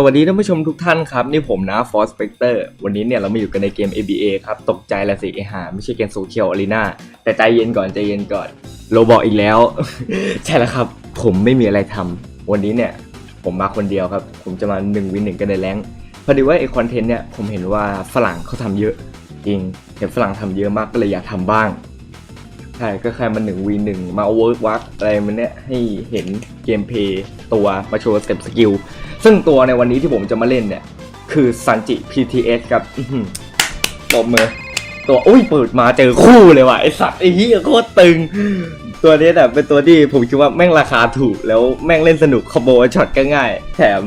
สวัสดีท่านผู้ชมทุกท่านครับ นี่ผมนะ f o r s Spectre วันนี้เนี่ยเรามาอยู่กันในเกม ABA ครับ ตกใจละสิไอหาไม่ใช่เกมโซเชียลอารีนาแต่ใจเย็นก่อน ใจเย็นก่อนโรบอกอีกแล้ว ใช่แล้วครับ ผมไม่มีอะไรทำวันนี้เนี่ย ผมมาคนเดียวครับ ผมจะมา1วินหนึ่งกันในแรงพอดีว่าไอคอนเทนต์เนี่ยผมเห็นว่าฝรั่งเขาทำเยอะ จริงเห็นฝรั่งทำเยอะมากก็เลยอยากทำบ้างใช่ก็แค่มาหนึ่งวีหนึ่งมาเวิร์กวักอะไรมันเนี่ยให้เห็นเกมเพย์ตัวมาโชว์สเต็ปสกิล ซึ่งตัวในวันนี้ที่ผมจะมาเล่นเนี่ย คือซันจิ PTS ครับตบมือ ตัวอุ้ยเปิดมาเจอคู่เลยว่ะไอสัตว์ไอ้เหี้ยโคตรตึง ตัวนี้แบบเป็นตัวที่ผมคิดว่าแม่งราคาถูกแล้วแม่งเล่นสนุกคอมโบช็อตก็ง่าย แถม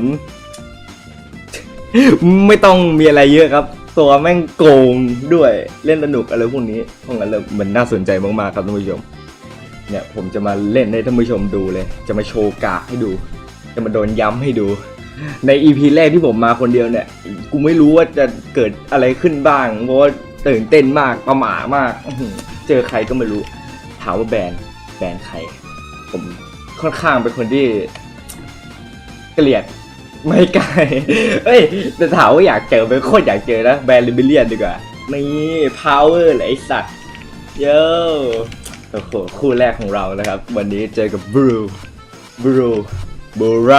ไม่ต้องมีอะไรเยอะครับ ตัวแม่งโกงด้วยเล่นสนุกอะไรพวกนี้เพราะงั้นเลยมันน่าสนใจมากๆครับท่านผู้ชมเนี่ยผมจะมาเล่นให้ท่านผู้ชมดูเลย จะมาโชว์กากให้ดู จะมาโดนย้ำให้ดู ใน EP แรกที่ผมมาคนเดียวเนี่ย กูไม่รู้ว่าจะเกิดอะไรขึ้นบ้าง เพราะว่าตื่นเต้นมากประหม่ามากอื้อหือเจอใครก็ไม่รู้ ถามว่าแบรนด์แบรนด์ใคร ผมค่อนข้างเป็นคนที่ เกลียดไม่ไกล เอ้ย แต่ถามว่าอยากเจอเป็นโคตรอยากเจอนะแบรนด์ลิเบเลียนดีกว่า นี่ power เลยไอสัตว์โย่โอ้โหคู่แรกของเรานะครับ วันนี้เจอกับบรูบรูบูไร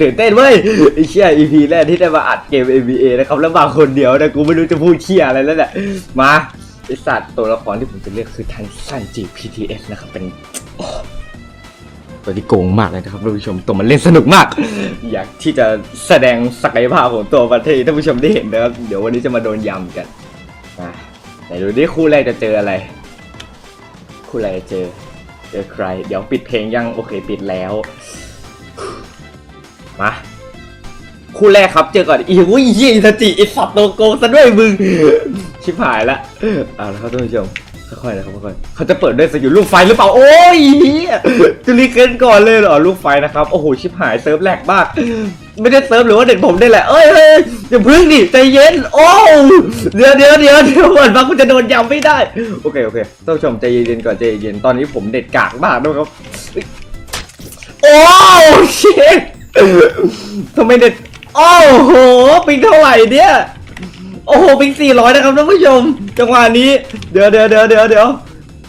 ตื่นเต้นเว้ยไอเชี่ย EP แรกที่ได้มาอัดเกม NBA นะครับแล้วมาคนเดียวนะกูไม่รู้จะพูดเชี่ยอะไรแล้วแหละมาไอสัตว์ตัวละครที่ผมจะเลือกคือทันซันจี PTS นะครับเป็นตัวที่โกงมากเลยนะครับท่านผู้ชมตัวมันเล่นสนุกมาก อยากที่จะแสดงศักยภาพของตัวประเทศท่านผู้ชมได้เห็นนะครับเดี๋ยววันนี้จะมาโดนยำกันมาไหนดูดิคู่แรกจะเจออะไร คู่แรกจะเจอเจอใคร เดี๋ยวปิดเพลงยังโอเคปิดแล้ว มาคู่แรกครับเจอก่อนอีอุ้ยยี่ยอิสจิไอสัตว์โลโก้ซะด้วยมึง ชิบหายละเอาละครับท่านผู้ชมค่อยๆนะครับค่อยๆเขาจะเปิดด้วยสกิลลูกไฟหรือเปล่า โอ้ยจุลิเกนก่อนเลยเหรอลูกไฟนะครับ โอ้โห ชิบหายเซิร์ฟแหลกมาก ไม่ได้เซิร์ฟหรือว่าเด็ดผมได้แหละ เอ้ยเฮ้ยอย่าพึ่งดิใจเย็น โอ้เดี๋ยวเดี๋ยวเดี๋ยวเดี๋ยวก่อนมากูจะโดนยำไม่ได้ โอเคโอเคท่านผู้ชมใจเย็นก่อนใจเย็นตอนนี้ผมเด็ดกากมากด้วยครับ โอ้ชิต ทำไมเด็ดโอ้โหปิงเท่าไหร่เนี่ยโอ้โหปิงสี่ร้อยนะครับท่านผู้ชม จังหวะนี้ เดี๋ยวเดี๋ยวเดี๋ยวเดี๋ยวเดี๋ยว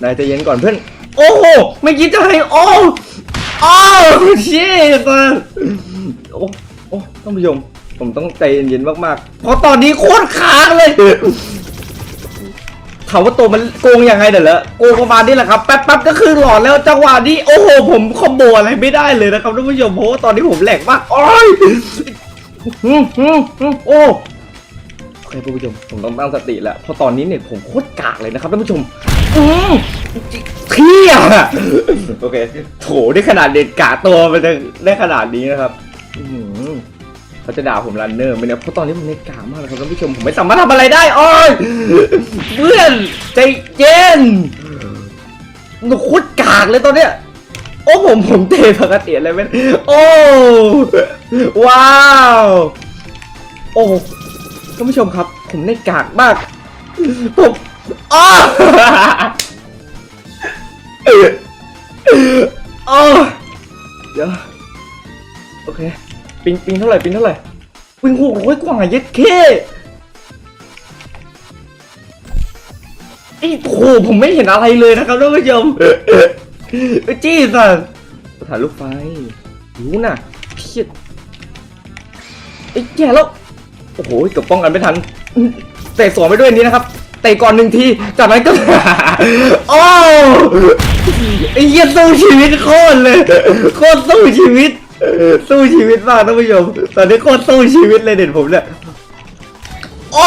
นายใจเย็นก่อนเพื่อน โอ้โหไม่คิดจะให้โอ้โอ้ชิตโอ้โอ้ท่านผู้ชม ผมต้องใจเย็นๆมากๆ เพราะตอนนี้โคตรค้างเลย ถามว่าตัวมันโกงยังไงเดี๋ยวโกงประมาณนี้แหละครับแป๊บแป๊บก็คือหลอดแล้วจังหวะนี้โอ้โหผมคอมโบอะไรไม่ได้เลยนะครับท่านผู้ชมเพราะว่าตอนนี้ผมแหลกมากโอ้ยโอ้โอเคท่านผู้ชมผมต้องตั้งสติแล้วเพราะตอนนี้เนี่ยผมโคตรกากเลยนะครับท่านผู้ชมอืมเที่ยโอเคโถได้ขนาดเด็ดกาตัวมันได้ขนาดนี้นะครับ อืม เขาจะด่าผมรันเนอร์ไหมเนี่ยเพราะตอนนี้ผมเน็ตกามากเลยครับท่านผู้ชมผมไม่สามารถทำอะไรได้อ้ยเพื่อนใจเย็นหนูคตรกากเลยตอนเนี้ยโอ้ผมผมเตะปกติเลยไหมโอ้ว้าวโอ้ท่านผู้ชมครับ ผมเน็ตกากมากผมอ้าวโอ้เดี๋ยวโอเค ปิงปิงเท่าไหร่ปิงเท่าไหร่ปิงหกร้อยกว่าเย็ดเคไอ้โหผมไม่เห็นอะไรเลยนะครับท่านผู้ชมเอ้จี้สัสถ่ายรูปไฟรู้น่ะเพียไอ้แย่แล้วโอ้โหเกับป้องกันไม่ทันเตะสวนไปด้วยนี้นะครับเตะก่อนหนึ่งทีจากนั้นก็โอ้ไอ้เหี้ยสู้ชีวิตโคตรเลยโคตรสู้ชีวิต สู้ชีวิตมากท่านผู้ชมตอนนี้โคตรสู้ชีวิตเลยเด็ดผมเนี่ยโอ้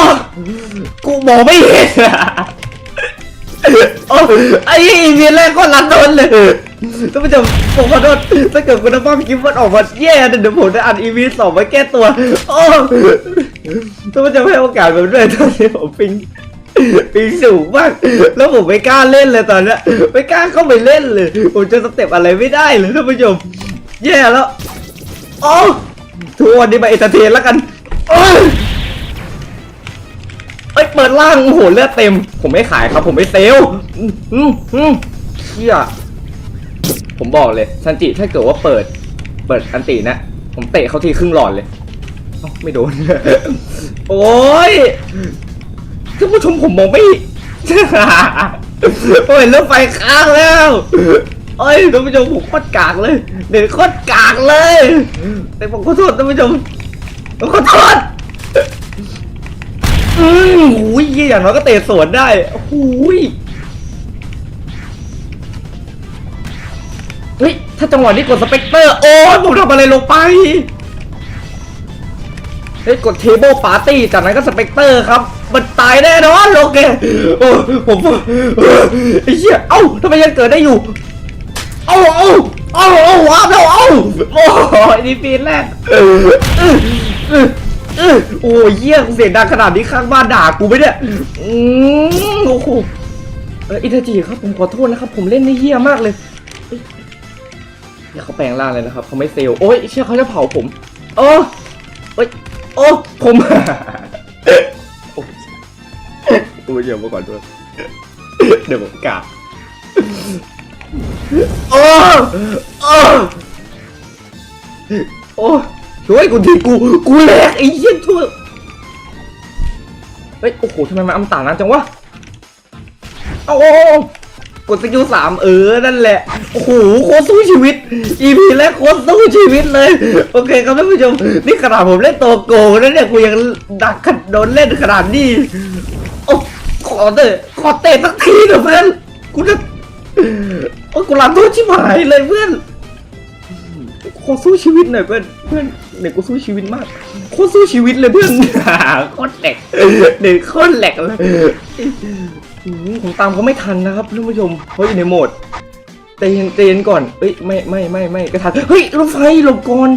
กูมองไม่เห็นอะโอ้ไอ้เมียแรกก็รันโดนเลยท่านผู้ชมผมขอโทษถ้าเกิดคุณภาพคลิปมันออกมาแย่เดี๋ยวผมจะอัดอีวีสองมาแก้ตัว โอ้ท่านผู้ชมให้โอกาสผมด้วยตอนนี้ผมปิงปิงสูงมาก แล้วผมไม่กล้าเล่นเลยตอนนี้ไม่กล้าเข้าไปเล่นเลย ผมจะสเต็ปอะไรไม่ได้เลยท่านผู้ชม แย่แล้วโอ้ทุกวันนี้มาเอตเทนแล้วกันโอ้ยเอ้ยเปิดล่างโอ้โหเลือดเต็ม ผมไม่ขายครับผมไม่เซลอืมอืมอืมเชี่ยผมบอกเลยซันจิถ้าเกิดว่าเปิด เปิดอันตีนะผมเตะเขาทีครึ่งหลอดเลยเอ้าไม่โดน โอ้ยท่านผู้ชมผมมองไม่ โอ้ยเริ่มไฟค้างแล้ว โอ้ยท่านผู้ชมผมโคตรกากเลย เด็กโคตรกากเลย แต่ผมขอโทษท่านผู้ชมผมขอโทษอืมหูยอย่างน้อยก็เตะสวนได้หูยเฮ้ย ถ้าจังหวะนี้กดสเปกเตอร์ โอ้ยผมทำอะไรลงไป เฮ้ย กดเทเบิลปาร์ตี้ จากนั้นก็สเปกเตอร์ครับ มันตายแน่นอนโอเคโอ้ผมไอ้เหี้ย เอ้าทำไมยังเกิดได้อยู่ เอ้าเอ้าเอ้าเอ้าว้าวแล้วเอ้าโอ้ยนี่ปีนแรกเออเออเออเออโอ้ยเยี่ยเสียงดังขนาดนี้ข้างบ้านด่ากูไหมเนี่ยอืมโอ้โหเอออิตาจิครับผมขอโทษนะครับ ผมเล่นได้เหี้ยมากเลยเฮ้ยเดี๋ยวเขาแปลงร่างเลยนะครับเขาไม่เซลล์โอ้ยเชื่อเขาจะเผาผมโอ้เอ้ยโอ้ผมโอ้ยโอ้ยเดี๋ยวมาก่อนด้วยเดี๋ยวผมกราบ โอ้โอ้โอ้ช่วยกูทีกู กูแหลกไอ้เหี้ยทั่วเฮ้ย โอ้โหทำไมมันอมตะนั้นจังวะเอาเอาเอากดสกิลสามเออ นั่นแหละ โอ้โห โคตรสู้ชีวิต EP แรกโคตรสู้ชีวิตเลย โอเคครับท่านผู้ชม นี่ขนาดผมเล่นโตโกงแล้วเนี่ย กูยังดักขัดโดนเล่นขนาดนี้ โอ้ ขอเตะขอเตะสักทีเถอะเพื่อน กูจะ โอ้กูรันตัวชิบหายเลยเพื่อนขอสู้ชีวิตหน่อยเพื่อนเพื่อนเด็กกูสู้ชีวิตมากโคตรสู้ชีวิตเลยเพื่อนโคตรแหลกเด็กโคตรแหลกเลยอื้อหือผมตามเขาไม่ทันนะครับท่านผู้ชมเขาอยู่ในโหมดเตนเตนก่อนเอ้ยไม่ไม่ไม่ไม่กระทันเฮ้ยรถไฟหลบก่อน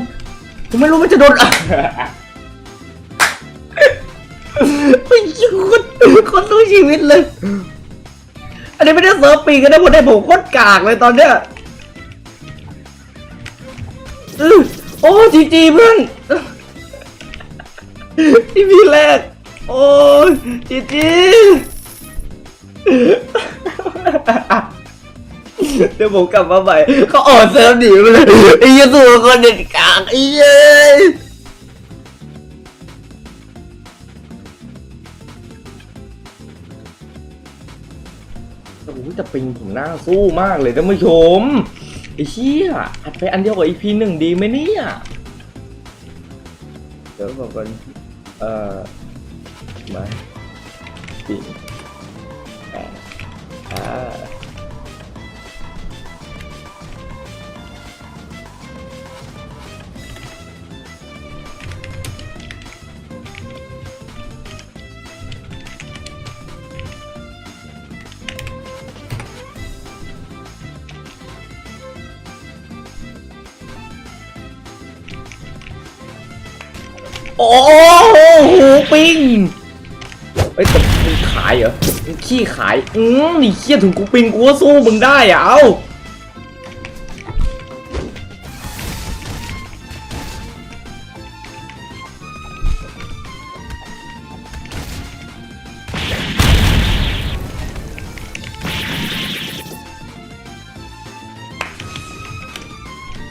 ผมไม่รู้มันจะโดนอะเฮ้ยโคตรโคตรสู้ชีวิตเลย อันนี้ไม่ได้เซิร์ฟปีกันนะผมได้ผมโคตรกากเลยตอนเนี้ยอือโอ้จีจีเพื่อนที่พี่แรก โอ้จีจีเดี๋ยวผมกลับมาใหม่เขาออกเซิร์ฟหนีไปเลยไอ้ยูสูคนเด็ดกากไอ้เย้ จะปิงผมหน้าสู้มากเลยท่านผู้ชมไอ้เชี่ยอัดไปอันเดียวกับ EP หนึ่งดีไหมเนี่ยเดี๋ยวบอกก่อนเอ่อมาปิง อ้โหปิ้งเอ้ยแต่มึงขายเหรอมึงขี้ขาย อืมนี่เคียถึงกูปิ้งกูก็สู้มึงได้อะเอ้า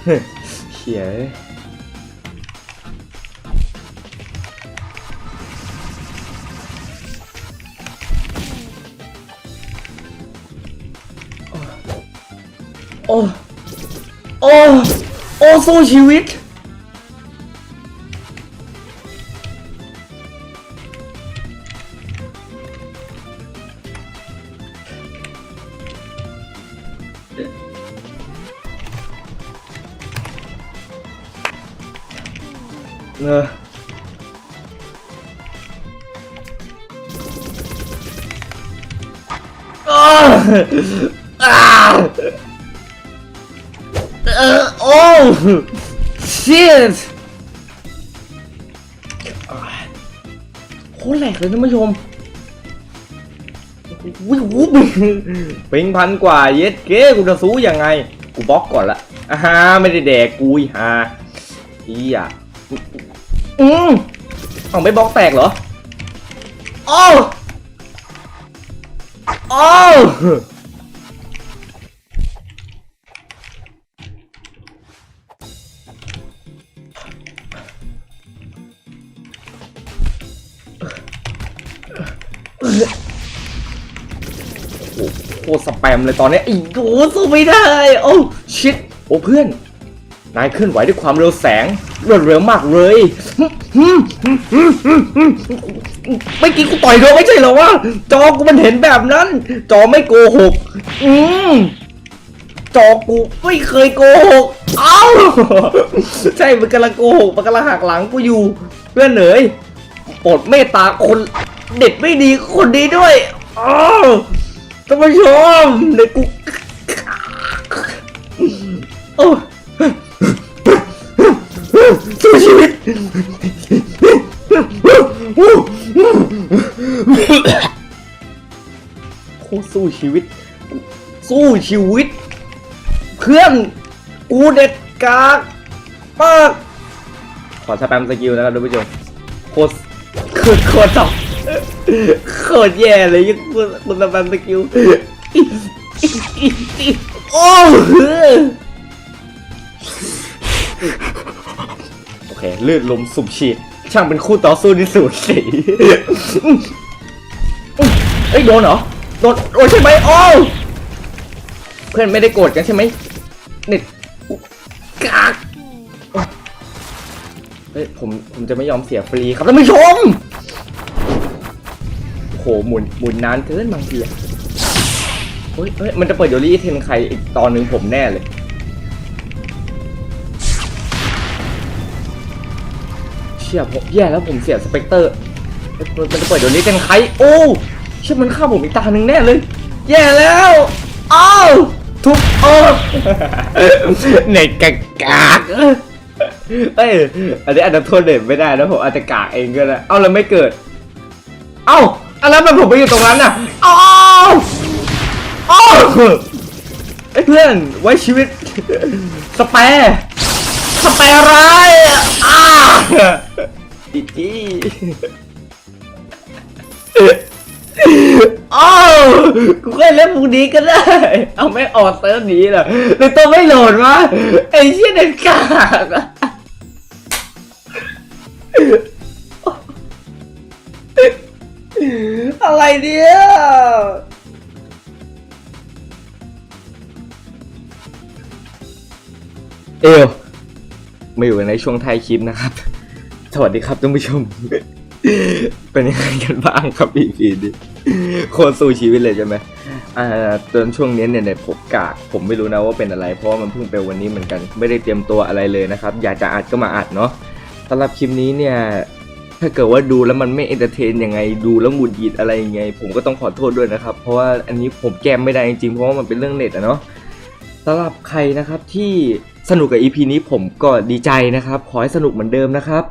เฮ้ย อ้โอ้โอ้สู้ชีวิตเนอะอ้าวอ้าว เออโอ้ shit โคตรแหลกเลยท่านผู้ชมวิววุบเป็นพันกว่าเย็ดเก้กูจะสู้ยังไง กูบล็อกก่อนละอ่าฮะไม่ได้แดกกูอีฮาอีอะอืมเอาไม่บล็อกแตกเหรอโอ้โอ้ โอ้โหโคตรสแปมเลยตอนนี้ไอ้โหสู้ไม่ได้ โอ้ชิดโอ้เพื่อน นายเคลื่อนไหวด้วยความเร็วแสงรวดเร็วมากเลยเมื่อกี้กูต่อยเธอไม่ใช่เหรอวะจอกูมันเห็นแบบนั้น จอไม่โกหก อืมจอกูไม่เคยโกหก เอ้า ใช่มันกำลังโกหกมันกำลังหักหลังกูอยู่ เพื่อนเหนยโปรดเมตตาคน เด็ดไม่ดีคนดีด้วยอ้าวท่านผู้ชมเด็กกูโอ้สู้ชีวิตโคตรสู้ชีวิต สู้ชีวิต เพื่อนกูเด็ดกากมากขอสแปมสกิลนะครับท่านผู้ชมโคตรโคตรโคตรจับ โคตรแย่เลยยังคุณคุณสแปมสกิลโอ้โอเคเลือดลมสูบฉีดช่างเป็นคู่ต่อสู้ที่สุดสีเอ้ยโดนเหรอโดนโดนใช่ไหมโอ้เพื่อนไม่ได้โกรธกันใช่ไหมเน็ตกากเฮ้ยผมผมจะไม่ยอมเสียฟรีครับท่านผู้ชม โอ้โหหมุนหมุนนานเกินบางทีอะเฮ้ยเฮ้ยมันจะเปิดโยลี่เทนใครอีกตอนหนึ่งผมแน่เลยเชี่ยผมแย่แล้วผมเสียสเปกเตอร์เอ้ยมันจะเปิดเดี๋ยวนี้กันใครโอ้เชี่ยมันฆ่าผมอีกตาหนึ่งแน่เลย แย่แล้วอ้าวทุบโอ้ในกากกากเอ้ยอันนี้อาจจะโทษเด็ดไม่ได้นะผมอาจจะกากเองก็ได้ เอ้าแล้วไม่เกิด เอ้า อันนั้นมันผมไปอยู่ตรงนั้นน่ะเอ้าวอ้าวไอ้ยเพื่อนไว้ชีวิตสแปร์สแปร์ร้ายอ้าอีจี้อ้าวกูเคยเล่นพวกนี้ก็ได้ เอาไม่ออกเซิร์ฟนี้เหรอหรือตัวไม่โหลดวะไอ้เชี่ยเด็ดกาก อะไรเนี่ยเอวมาอยู่ในช่วงท้ายคลิปนะครับ สวัสดีครับท่านผู้ชม เป็นยังไงกันบ้างครับ EP นี้โคตรสู้ชีวิตเลยใช่ไหมอ่าตอนช่วงนี้เนี่ยเนี่ยผมกากผมไม่รู้นะว่าเป็นอะไร เพราะว่ามันเพิ่งไปวันนี้เหมือนกัน ไม่ได้เตรียมตัวอะไรเลยนะครับ อยากจะอัดก็มาอัดเนาะสำหรับคลิปนี้เนี่ย ถ้าเกิดว่าดูแล้วมันไม่เอนเตอร์เทนยังไงดูแล้วหงุดหงิดอะไรยังไง ผมก็ต้องขอโทษด้วยนะครับ เพราะว่าอันนี้ผมแก้ไม่ได้จริงๆเพราะว่ามันเป็นเรื่องเน็ตอะเนาะสำหรับใครนะครับที่สนุกกับ EP นี้ผมก็ดีใจนะครับ ขอให้สนุกเหมือนเดิมนะครับ